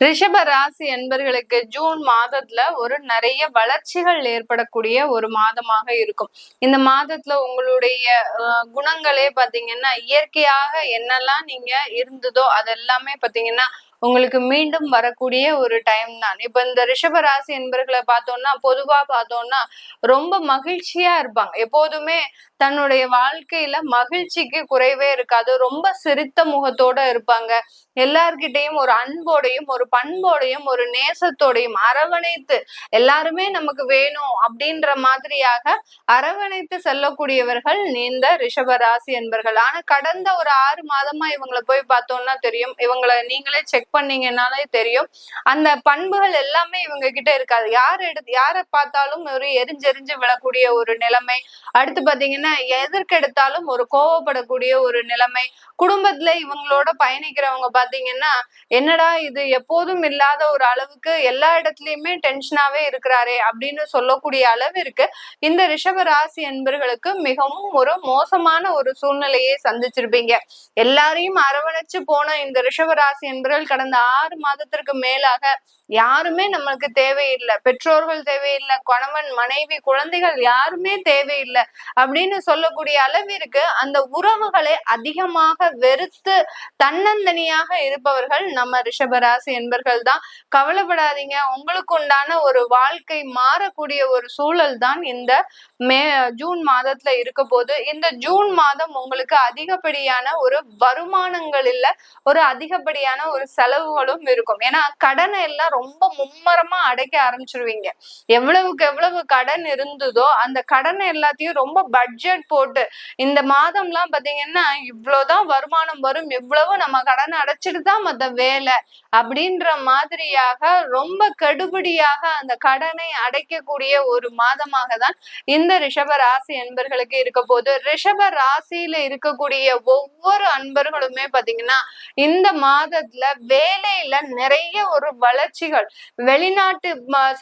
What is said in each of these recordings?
ரிஷப ராசி என்பர்களுக்கு ஜூன் மாதத்துல ஒரு நிறைய வளர்ச்சிகள் ஏற்படக்கூடிய ஒரு மாதமாக இருக்கும். இந்த மாதத்துல உங்களுடைய அஹ், குணங்களே பாத்தீங்கன்னா இயற்கையாக என்னெல்லாம் நீங்க இருந்ததோ அதெல்லாமே பாத்தீங்கன்னா உங்களுக்கு மீண்டும் வரக்கூடிய ஒரு டைம் தான். இப்ப இந்த ரிஷப ராசி என்பர்களை பார்த்தோம்னா பொதுவா பார்த்தோம்னா ரொம்ப மகிழ்ச்சியா இருப்பாங்க. எப்போதுமே தன்னுடைய வாழ்க்கையில மகிழ்ச்சிக்கு குறைவே இருக்காது. ரொம்ப சிரித்த முகத்தோட இருப்பாங்க. எல்லார்கிட்டையும் ஒரு அன்போடையும் ஒரு பண்போடையும் ஒரு நேசத்தோடையும் அரவணைத்து எல்லாருமே நமக்கு வேணும் அப்படின்ற மாதிரியாக அரவணைத்து செல்லக்கூடியவர்கள் இந்த ரிஷப ராசி என்பர்கள். ஆனா கடந்த ஒரு ஆறு மாதமா இவங்களை போய் பார்த்தோம்னா தெரியும். இவங்களை நீங்களே செக் பண்ணீங்கன்னாலே தெரியும். அந்த பண்புகள் எல்லாமே இவங்க கிட்ட இருக்காது. யார் எடுத்து யாரை பார்த்தாலும் ஒரு எரிஞ்செரிஞ்சு விழக்கூடிய ஒரு நிலைமை. அடுத்து பாத்தீங்கன்னா எதற்கெடுத்தாலும் ஒரு கோவப்படக்கூடிய ஒரு நிலைமை. குடும்பத்துல இவங்களோட பயணிக்கிறவங்க பாத்தீங்கன்னா என்னடா இது எப்போதும் இல்லாத ஒரு அளவுக்கு எல்லா இடத்துலயுமே டென்ஷனாவே இருக்கிறாரே அப்படின்னு சொல்லக்கூடிய அளவிற்கு இந்த ரிஷப ராசி என்பர்களுக்கு மிகவும் ஒரு மோசமான ஒரு சூழ்நிலையை சந்திச்சிருப்பீங்க. எல்லாரையும் அரவணைச்சு போன இந்த ரிஷப ராசி என்பர்கள் கடந்த ஆறு மாதத்திற்கு மேலாக யாருமே நம்மளுக்கு தேவையில்லை. பெற்றோர்கள் தேவையில்லை கணவன் மனைவி குழந்தைகள் யாருமே தேவையில்லை அப்படின்னு சொல்லக்கூடிய அளவிற்கு அந்த உறவுகளை அதிகமாக வெறுத்து தன்னந்தனியாக இருப்பவர்கள் நம்ம ரிஷபராசி என்பர்கள் தான். கவலைப்படாதீங்க. உங்களுக்கு உண்டான ஒரு வாழ்க்கை மாறக்கூடிய ஒரு சூழல் தான் இந்த மே ஜூன் மாதத்துல இருக்க போது இந்த ஜூன் மாதம் உங்களுக்கு அதிகப்படியான ஒரு வருமானங்கள் இல்ல ஒரு அதிகப்படியான ஒரு செலவுகளும் இருக்கும். ஏன்னா கடனை எல்லாம் ரொம்ப மும்மரமா அடைக்க ஆரம்பிச்சிருவீங்க. எவ்வளவுக்கு எவ்வளவு கடன் இருந்ததோ அந்த கடனை எல்லாத்தையும் ரொம்ப பட்ஜெட் போட்டு இந்த மாதம்லாம் பாத்தீங்கன்னா இவ்வளவுதான் வருமானம் வரும் இவ்வளவு நம்ம கடனை அடைச்சிட்டு தான் மத்த வேலை அப்படின்ற மாதிரியாக ரொம்ப கடுபடியாக அந்த கடனை அடைக்கக்கூடிய ஒரு மாதமாக தான் இந்த ரிஷப ராசி அன்பர்களுக்கு இருக்க போது ரிஷப ராசியில இருக்கக்கூடிய ஒவ்வொரு அன்பர்களுமே பாத்தீங்கன்னா இந்த மாதத்துல வேலையில நிறைய ஒரு வளர்ச்சிகள். வெளிநாட்டு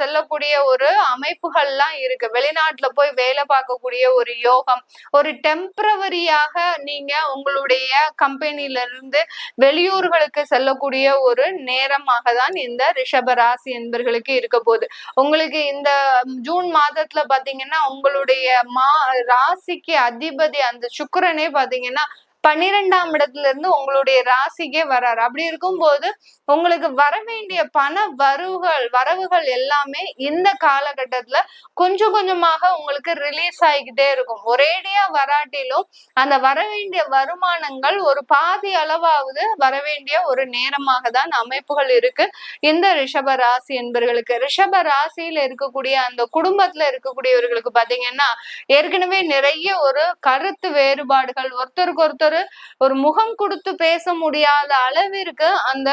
செல்லக்கூடிய ஒரு அமைப்புகள்லாம் இருக்கு. வெளிநாட்டுல போய் வேலை பார்க்கக்கூடிய ஒரு யோகம் ஒரு டெம்பரவரியாக நீங்க உங்களுடைய கம்பெனில இருந்து வெளியூர்களுக்கு செல்லக்கூடிய ஒரு நேரமாக தான் இந்த ரிஷப ராசி என்பர்களுக்கு இருக்க போகுது. உங்களுக்கு இந்த ஜூன் மாதத்துல பாத்தீங்கன்னா உங்களுடைய மா ராசிக்கு அதிபதி அந்த சுக்கரனே பாத்தீங்கன்னா பன்னிரெண்டாம் இடத்துல இருந்து உங்களுடைய ராசிக்கே வராரு. அப்படி இருக்கும்போது உங்களுக்கு வர வேண்டிய பண வரவுகள் வரவுகள் எல்லாமே இந்த காலகட்டத்துல கொஞ்சம் கொஞ்சமாக உங்களுக்கு ரிலீஸ் ஆகிக்கிட்டே இருக்கும். ஒரேடியா வராட்டிலும் அந்த வர வேண்டிய வருமானங்கள் ஒரு பாதி அளவாவது வர வேண்டிய ஒரு நேரமாக தான் அமைப்புகள் இருக்கு. இந்த ரிஷப ராசி என்பவர்களுக்கு ரிஷப ராசியில இருக்கக்கூடிய அந்த குடும்பத்துல இருக்கக்கூடியவர்களுக்கு பாத்தீங்கன்னா ஏற்கனவே நிறைய ஒரு கருத்து வேறுபாடுகள் ஒருத்தருக்கு ஒருத்தர் ஒரு முகம் கொடுத்து பேச முடியாத அளவிற்கு அந்த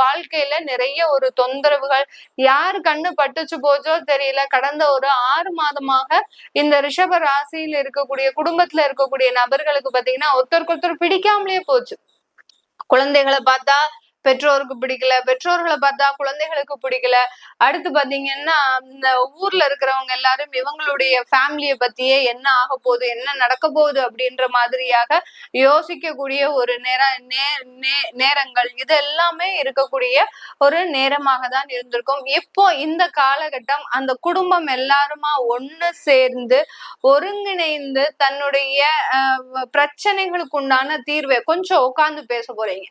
வாழ்க்கையில நிறைய ஒரு தொந்தரவுகள் யார் கண்ணு பட்டுச்சு போச்சோ தெரியல. கடந்த ஒரு ஆறு மாதமாக இந்த ரிஷப ராசியில் இருக்கக்கூடிய குடும்பத்துல இருக்கக்கூடிய நபர்களுக்கு பாத்தீங்கன்னா ஒருத்தருக்கு ஒருத்தர் பிடிக்காமலே போச்சு. குழந்தைகளை பார்த்தா பெற்றோருக்கு பிடிக்கல பெற்றோர்களை பார்த்தா குழந்தைகளுக்கு பிடிக்கல. அடுத்து பாத்தீங்கன்னா இந்த ஊர்ல இருக்கிறவங்க எல்லாரும் இவங்களுடைய ஃபேமிலிய பத்தியே என்ன ஆக போகுது என்ன நடக்க போகுது அப்படின்ற மாதிரியாக யோசிக்கக்கூடிய ஒரு நேர நேரங்கள். இது எல்லாமே இருக்கக்கூடிய ஒரு நேரமாக தான் இருந்திருக்கும். இப்போ இந்த காலகட்டம் அந்த குடும்பம் எல்லாருமா ஒன்னு சேர்ந்து ஒருங்கிணைந்து தன்னுடைய பிரச்சனைகளுக்கு உண்டான தீர்வை கொஞ்சம் உட்கார்ந்து பேச போறீங்க.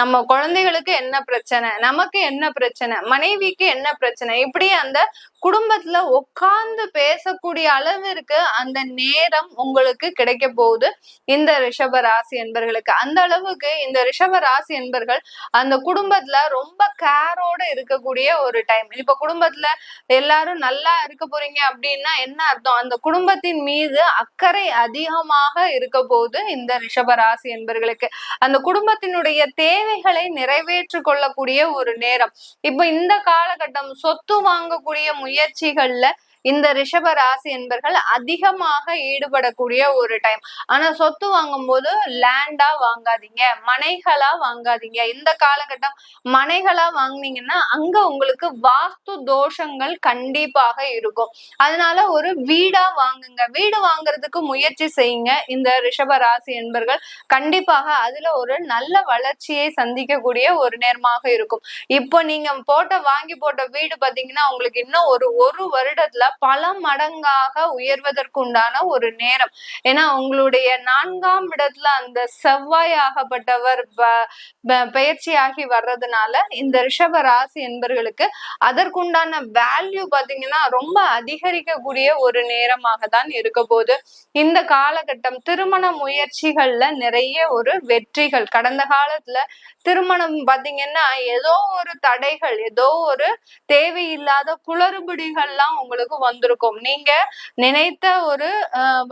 நம்ம குழந்தைகளுக்கு அவங்களுக்கு என்ன பிரச்சனை? நமக்கு என்ன பிரச்சனை? மனைவிக்கு என்ன பிரச்சனை? இப்படி அந்த குடும்பத்துல உட்கார்ந்து பேசக்கூடிய அளவிற்கு அந்த நேரம் உங்களுக்கு கிடைக்க போகுது. இந்த ரிஷப ராசி என்பர்களுக்கு. அந்த அளவுக்கு இந்த ரிஷப ராசி என்பர்கள் அந்த குடும்பத்துல ரொம்ப கேரோட இருக்கக்கூடிய ஒரு டைம் இப்ப குடும்பத்துல எல்லாரும் நல்லா இருக்க போறீங்க அப்படின்னா என்ன அர்த்தம்? அந்த குடும்பத்தின் மீது அக்கறை அதிகமாக இருக்க போகுது இந்த ரிஷப ராசி என்பர்களுக்கு. அந்த குடும்பத்தினுடைய தேவைகளை நிறைவேற்றி கொள்ளக்கூடிய ஒரு நேரம். இப்ப இந்த காலகட்டம் சொத்து வாங்கக்கூடிய முயற்சிகள்ல இந்த ரிஷப ராசி என்பர்கள் அதிகமாக ஈடுபடக்கூடிய ஒரு டைம் ஆனா சொத்து வாங்கும் போது லேண்டா வாங்காதீங்க மனைகளா வாங்காதீங்க. இந்த காலகட்டம் மனைகளா வாங்கினீங்கன்னா அங்க உங்களுக்கு வாஸ்து தோஷங்கள் கண்டிப்பாக இருக்கும். அதனால ஒரு வீடா வாங்குங்க. வீடு வாங்குறதுக்கு முயற்சி செய்யுங்க. இந்த ரிஷப ராசி என்பர்கள் கண்டிப்பாக அதுல ஒரு நல்ல வளர்ச்சியை சந்திக்கக்கூடிய ஒரு நேரமாக இருக்கும். இப்போ நீங்க போட்ட வாங்கி போட்ட வீடு பாத்தீங்கன்னா உங்களுக்கு இன்னும் ஒரு ஒரு வருடத்துல பல மடங்காக உயர்வதற்குண்டான ஒரு நேரம். ஏன்னா உங்களுடைய நான்காம் இடத்துல அந்த செவ்வாய் ஆகப்பட்டவர் பயிற்சியாகி வர்றதுனால இந்த ரிஷப ராசி என்பர்களுக்கு அதற்குண்டான வேல்யூ பாத்தீங்கன்னா ரொம்ப அதிகரிக்கக்கூடிய ஒரு நேரமாக தான் இருக்க போது இந்த காலகட்டம் திருமண முயற்சிகள்ல நிறைய ஒரு வெற்றிகள். கடந்த காலத்துல திருமணம் பாத்தீங்கன்னா ஏதோ ஒரு தடைகள் ஏதோ ஒரு தேவையில்லாத குளறுபடிகள்லாம் உங்களுக்கு வந்திருக்கும். நீங்க நினைத்த ஒரு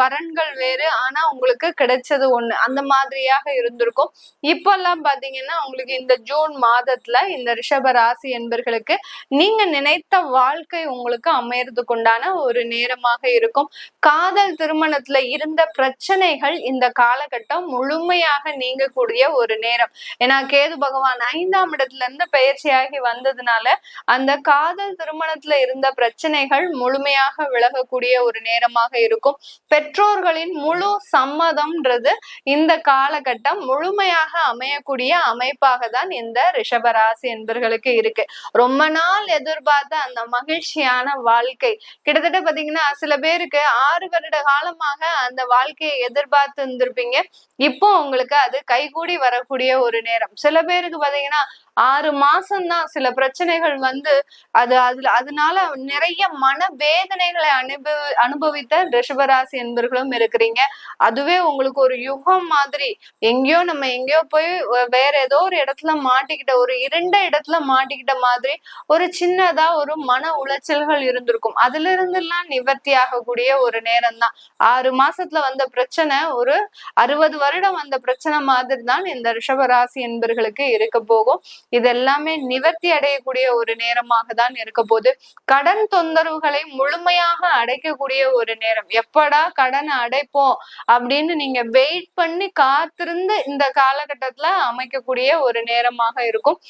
வரன்கள் வேறு ஆனா உங்களுக்கு கிடைச்சது ஒண்ணு. அந்த மாதிரியாக இருந்திருக்கும். இப்பெல்லாம் பாத்தீங்கன்னா உங்களுக்கு இந்த ஜூன் மாதத்துல இந்த ரிஷப ராசி என்பர்களுக்கு நீங்க நினைத்த வாழ்க்கை உங்களுக்கு அமையறதுக்கு உண்டான ஒரு நேரமாக இருக்கும். காதல் திருமணத்துல இருந்த பிரச்சனைகள் இந்த காலகட்டம் முழுமையாக நீங்கக்கூடிய ஒரு நேரம். ஏன்னா கேது பகவான் ஐந்தாம் இடத்துல இருந்து பயிற்சியாகி வந்ததுனால அந்த காதல் திருமணத்துல இருந்த பிரச்சனைகள் முழு முழுமையாக விலகக்கூடிய ஒரு நேரமாக இருக்கும். பெற்றோர்களின் முழு சம்மதம்ன்றது இந்த காலகட்டம் முழுமையாக அமையக்கூடிய அமைப்பாக தான் இந்த ரிஷபராசி என்பர்களுக்கு இருக்கு. ரொம்ப நாள் எதிர்பார்த்த அந்த மகிழ்ச்சியான வாழ்க்கை. கிட்டத்தட்ட பாத்தீங்கன்னா சில பேருக்கு ஆறு வருட காலமாக அந்த வாழ்க்கையை எதிர்பார்த்து இருந்திருப்பீங்க இப்போ உங்களுக்கு அது கைகூடி வரக்கூடிய ஒரு நேரம். சில பேருக்கு பாத்தீங்கன்னா ஆறு மாசம்தான் சில பிரச்சனைகள் வந்து அது அதுல அதனால நிறைய மன வேதனைகளை அனுபவி அனுபவித்த ரிஷபராசி என்பர்களும் இருக்கிறீங்க. அதுவே உங்களுக்கு ஒரு யுகம் மாதிரி. எங்கேயோ நம்ம எங்கேயோ போய் வேற ஏதோ ஒரு இடத்துல மாட்டிக்கிட்ட ஒரு இரண்ட இடத்துல மாட்டிக்கிட்ட மாதிரி ஒரு சின்னதா ஒரு மன உளைச்சல்கள் இருந்திருக்கும். அதுல இருந்து எல்லாம் நிவர்த்தி ஆகக்கூடிய ஒரு நேரம் தான் ஆறு மாசத்துல வந்த பிரச்சனை ஒரு அறுபது வருடம் வந்த பிரச்சனை மாதிரி தான் இந்த ரிஷபராசி என்பர்களுக்கு இருக்க போகும். இது எல்லாமே நிவர்த்தி அடையக்கூடிய ஒரு நேரமாக தான் இருக்க போது கடன் தொந்தரவுகளை முழுமையாக அடைக்கக்கூடிய ஒரு நேரம். எப்படா கடனை அடைப்போம் அப்படின்னு நீங்க வெயிட் பண்ணி காத்திருந்து இந்த காலகட்டத்துல அமைக்கக்கூடிய ஒரு நேரமாக இருக்கும்.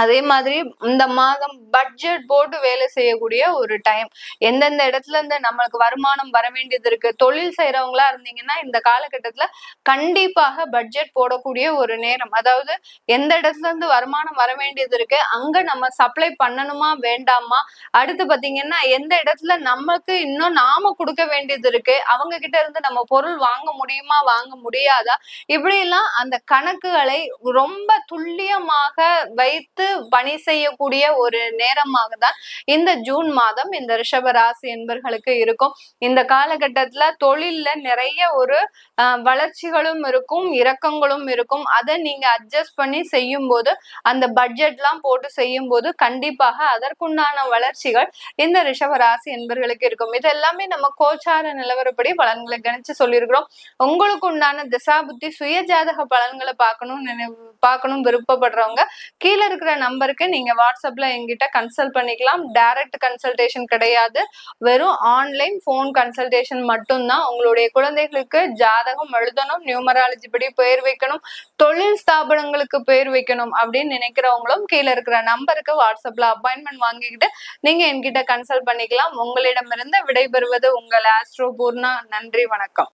அதே மாதிரி இந்த மாதம் பட்ஜெட் போட்டு வேலை செய்யக்கூடிய ஒரு டைம் எந்தெந்த இடத்துல இருந்து நம்மளுக்கு வருமானம் வர வேண்டியது இருக்கு? தொழில் செய்யறவங்களா இருந்தீங்கன்னா இந்த காலகட்டத்துல கண்டிப்பாக பட்ஜெட் போடக்கூடிய ஒரு நேரம். அதாவது எந்த இடத்துல இருந்து வருமானம் வர வேண்டியது இருக்கு? அங்க நம்ம சப்ளை பண்ணணுமா வேண்டாமா? அடுத்து பாத்தீங்கன்னா எந்த இடத்துல நமக்கு இன்னும் நாம கொடுக்க வேண்டியது இருக்கு? அவங்க கிட்ட இருந்து நம்ம பொருள் வாங்க முடியுமா வாங்க முடியாதா? இப்படி எல்லாம் அந்த கணக்குகளை ரொம்ப துல்லியமாக வைத்து பணி செய்யக்கூடிய ஒரு நேரமாக தான் இந்த ஜூன் மாதம் இந்த ரிஷப ராசி என்பர்களுக்கு இருக்கும். இந்த காலகட்டத்துல தொழில்ல நிறைய ஒரு வளர்ச்சிகளும் இருக்கும் இறக்கங்களும் இருக்கும். அதை நீங்க அட்ஜஸ்ட் பண்ணி செய்யும் போது அந்த பட்ஜெட்லாம் போட்டு செய்யும் போது கண்டிப்பாக அதற்குண்டான வளர்ச்சிகள் இந்த ரிஷப ராசி என்பர்களுக்கு இருக்கும். இது எல்லாமே நம்ம கோச்சார நிலவரப்படி பலன்களை கணிச்சு சொல்லியிருக்கிறோம். உங்களுக்கு உண்டான திசாபுத்தி சுய ஜாதக பலன்களை பார்க்கணும் நினைவு பார்க்கணும் விருப்பப்படுறவங்க கீழே இருக்கிற நம்பருக்கு நீங்க வாட்ஸ்அப்ல எங்கிட்ட கன்சல்ட் பண்ணிக்கலாம். டைரக்ட் கன்சல்டேஷன் கிடையாது. வெறும் ஆன்லைன் ஃபோன் கன்சல்டேஷன் மட்டும்தான். உங்களுடைய குழந்தைகளுக்கு ஜாதகம் எழுதணும் நியூமராலஜி படி பெயர் வைக்கணும் தொழில் ஸ்தாபனங்களுக்கு பெயர் வைக்கணும் அப்படின்னு நினைக்கிறவங்களும் கீழே இருக்கிற நம்பருக்கு வாட்ஸ்அப்ல அப்பாயின்மெண்ட் வாங்கிக்கிட்டு நீங்க என்கிட்ட கன்சல்ட் பண்ணிக்கலாம். உங்களிடமிருந்து விடைபெறுவது உங்கள் ஆஸ்ட்ரோ பூர்ணா நன்றி வணக்கம்.